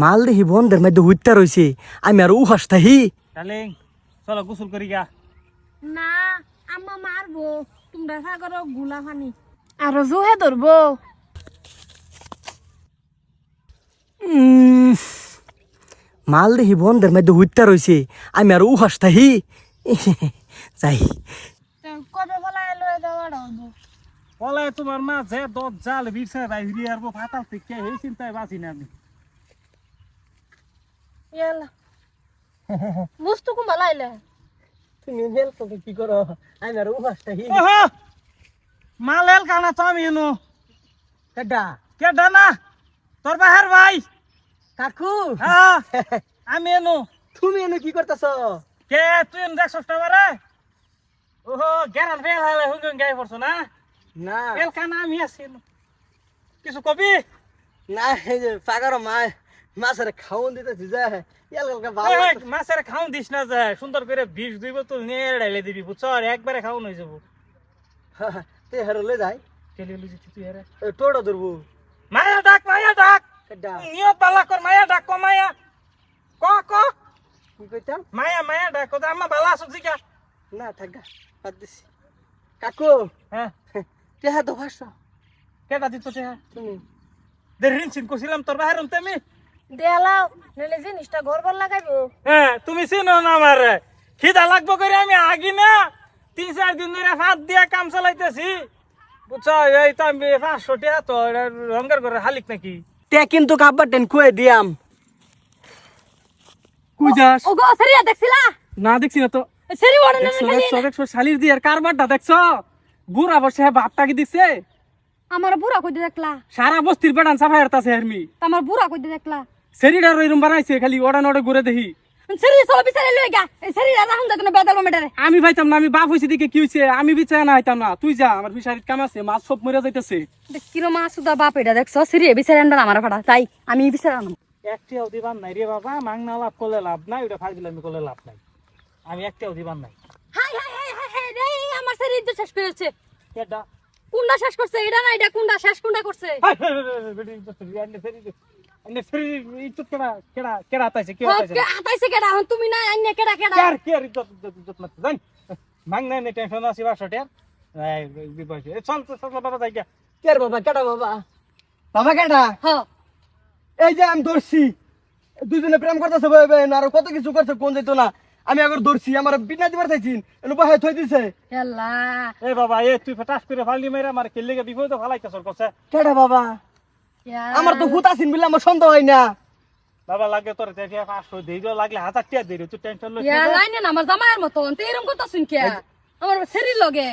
মাল দেখি বন্ধের মধ্যে হুইত্যা রয়েছে আমি আর উ হাসতাহি। ডার্লিং চলো গোসল করি গা না আম্মা মারবো। তোমরা সাগরগুলা ফানি। আর জুহে ধরবো। মাল দেখি বন্ধের মধ্যে হুইত্যা রয়েছে আমি আর উ হাসতাহি। যাই। কবে বলা এলো যাওয়ার হব বলে তোমার মা যে দত জাল বিরছে বাইরে আর ফাতাল থেকে এই চিন্তায় বাঁচি না আমি। ইয়ালা বুঝতো কুম্বা লাইলে তুমি হেল্প কি করো আমি আর উ হাসতাহি ওহো মাল এল কানা তো আমি এনো কেডা কে ডানা তোর বাহের ভাই কাকু হ্যাঁ আমি এনো তুমি এনে কি করতেছ কে তুই এনে দেখছস না বারে ওহো গেরান ফেল হালে হুঙ্গন গাই পড়ছ না না এল কানা আমি আছি এনো। কিছু কবি না এই যে পাগার মা মাছের খাওন দিতেছি যে এলকা ভালো। মাছের খাওন দিস না যায় সুন্দর করে বিষ দুই বোতল নিয়ে ডাইলে দিবি বুঝছ? আর একবারে খাওন হয়ে যাব। তে হেরলে যাই। কেলি লুজি তুই হেরে। টোড়ো ধরবো। মায়া ডাক মায়া ডাক। নিয়ত বালা কর মায়া ডাক ক মায়া। ক ক। কি কইতাম? মায়া মায়া ডাক কত আমা বালা আছো জিকা না থাকা বাদ দিছি। কাকু। হ্যাঁ। তেহা ভাষা কেটা দিত চেহা তুমি। দেরিন চিন করছিলাম তোর বাহির তুমি দেলাও নইলে জিনিসটা ঘর ঘর লাগাইবো। হ্যাঁ তুমি চিনো না আমার। খিদা লাগবো করে আমি আগি না। তিন চার দিন ধরে ভাত দিয়া কাম চালাইতেছি। বুঝছ এই তো আমি পাঁচশো টাকা তো রঙের করে হালিক নাকি? তে কিন্তু কাব্বার টেন কুয়ে দিয়াম। কুই যাস? ওগো সেরিয়া দেখছিলা? না দেখছি না তো। সেরি ওড়ে না দেখছ দেখছ দেখছ শালির দিয়ে কারবারটা দেখছ? বুড়া বসে বাপটা কি দিচ্ছে আমার বুড়া কইতে দেখলা। সারা বস্তির বেড়ান সাফাই হারতাছে হেরমি আমার বুড়া কইতে দেখলা। সেরিডার ওইরম বানাইছে খালি ওড়া নড়ে ঘুরে দেখি। সেরি চলো বিচারে লই গা এই সেরি রাহুন দেখো না বেদাল মেটারে। আমি ভাইতাম না আমি বাপ হয়েছি দিকে কি হয়েছে আমি বিচার না হইতাম না। তুই যা আমার ফিসারিত কাম আছে মাছ সব মরে যাইতেছে। কিরো মা সুদা বাপ এটা দেখছ? সেরি বিচারে আনবা আমার ফাড়া তাই আমি বিচারে আনব। একটিও দিবান নাই রে বাবা মাংনা লাভ করলে লাভ নাই ওটা ফাইল আমি করলে লাভ নাই। আমি একটিও দিবান নাই। হাই হাই হাই হাই হাই রে আমার সেরি ইজ্জত শেষ করেছে। কেডা? কুন্ডা শেষ করছে এটা না এটা কুন্ডা শেষ কুন্ডা করছে। ফেরি ইজ্জত কেডা কেডা কেডা আতাইছে কে আতাইছে আতাইছে কেডা? হন তুমি না কেডা কেডা? কার কে ইজ্জত ইজ্জত ইজ্জত মারতে জান? নে টেনশন আছে বাসা টের এই বিপদ চল চল চল বাবা যাই গা কের বাবা কেডা বাবা? বাবা কেডা? এই যে আমি ধরছি। দুজনে প্রেম করতেছে বই বই আর কত কিছু করছে কোন যেত না। আমি আবার ধরছি আমার বিনা দিবার চাইছিন এনে বহাই থই দিছে। এ বাবা এ তুই ফটাস করে ফালি মেরে আমার কেলে বিপদ ফালাইতেছ কছে কেডা বাবা? আমার তো হুত আছিন বলে আমার সন্দেহ হয় না। বাবা লাগে তোর দেখে পাঁচশো দেই লাগলে হাজার টিয়া দেই তুই টেনশন লইস ইয়া না লাইনে না আমার জামাইয়ের মতন। তুই এরকম করতাছিস কে? আমার সেরি লগে।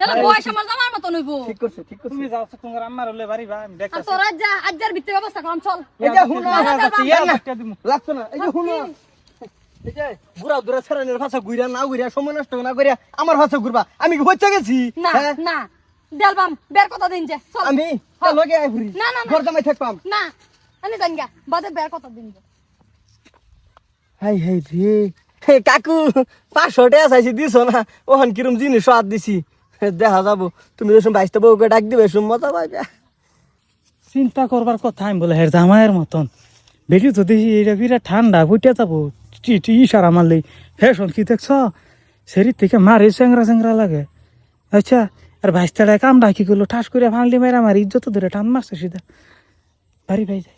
তাহলে বয়স আমার জামাইয়ের মতন হইব। ঠিক করছে ঠিক করছে। তুমি যাও তোমার আম্মার হলে বাড়ি বা আমি দেখতাছি। তোর আজ যা আজ্জার ভিত্তি ব্যবস্থা করলাম চল। এই যে হুনো ইয়া দিমু। লাগছে না। এই যে হুনো। এই যে বুড়া দূরে ছেড়ানের ভাষা ঘুরিয়া না ঘুরিয়া সময় নষ্ট না করিয়া আমার ভাষা ঘুরবা। আমি কি হচ্ছে গেছি? না হ্যাঁ? না। দেলবাম বের কথা দিন যে আমি? তা লগে আই ঘুরি। না, না, না। ঘর জামাই থাকবাম না আমি জানি গা বাদে বের কথা দিন যে। হাই হাই রে। হে কাকু পাঁচশো টাকা চাইছি দিছ না? ওখান কিরম জিনিস স্বাদ দিছি। দেখা যাব। তুমি যখন বাইশটা বউকে ডাক দিবে শুন মজা পাইবে। চিন্তা করবার কথা আমি বলে হের জামাইয়ের মতন। বেটি তো দেখি এটা বিরাট ঠান্ডা বুঝতে যাব। টি ইশারা মারলেই হে শোন কি দেখছ? শরীর থেকে মারে চেংরা চেংরা লাগে। আচ্ছা আর ভাইস্তাড়ায় কামড়া কি করল? ঠাস করে ভাঙলি মেরা আমার ইজ্জত ধরে টান মারছে সিধা। বাড়ি ভাই যায়